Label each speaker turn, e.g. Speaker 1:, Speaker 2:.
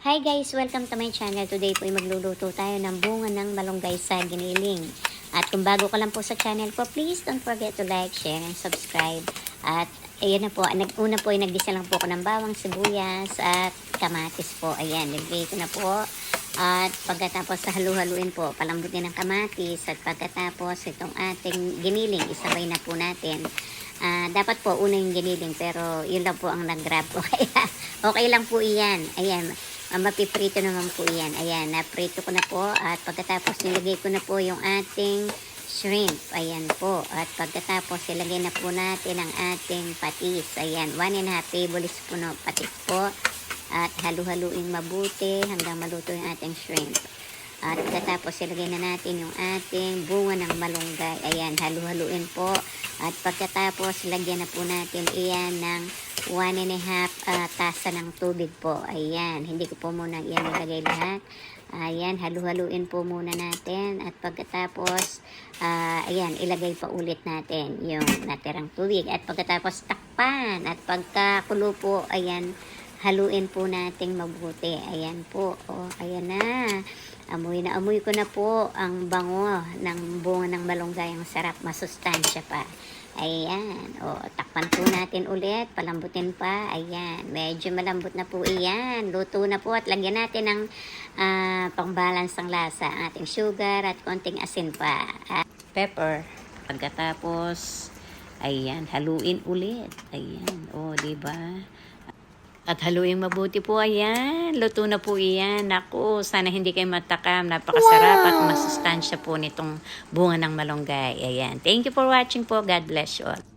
Speaker 1: Hi guys! Welcome to my channel. Today po ay magluluto tayo ng bunga ng malunggay sa giniling. At kung bago ka lang po sa channel ko, please don't forget to like, share, and subscribe. At ayan na po, nag, una po ay nagdisa lang po ako ng bawang, sibuyas, at kamatis po. Ayan, nilagay na po. At pagkatapos sa halu-haluin po, palambutin ng kamatis. At pagkatapos itong ating giniling, isabay na po natin. Ah, dapat po una yung giniling pero yun lang po ang nag-grab ko. Kaya okay lang po iyan. Ayan, uh, mapiprito naman po iyan. Ayan, naprito ko na po at pagkatapos nilagay ko na po yung ating shrimp. Ayan po. At pagkatapos ilagay na po natin ang ating patis. Ayan, 1 and a half tablespoon patis po. At halu-haluin mabuti hanggang maluto yung ating shrimp. At pagkatapos ilagay na natin yung ating bunga ng malunggay. Ayan, halu-haluin po. At pagkatapos lagyan na po natin iyan ng 1 and a half ah, tasa ng tubig po. Ayan, hindi ko po muna iyan ilagay lahat. Ayan, halu-haluin po muna natin. At pagkatapos, ah, ayan, ilagay pa ulit natin yung natirang tubig. At pagkatapos takpan. At pagkakulo po, ayan, haluin po nating mabuti. Ayan po. O, ayan na. Amoy na amoy ko na po ang bango ng bunga ng malunggay. Ang sarap, masustansya pa. Ayan. O, takpan po natin ulit. Palambutin pa. Ayan. Medyo malambot na po iyan. Luto na po at lagyan natin ng ah, pang-balance ng lasa. Ang ating sugar at konting asin pa. At pepper. Pagkatapos, ayan, haluin ulit. Ayan. O, di ba? At haluin mabuti po, ayan. Luto na po iyan. Naku, sana hindi kayo matakam. Napakasarap at masustansya po nitong bunga ng malunggay. Ayan. Thank you for watching po. God bless you all.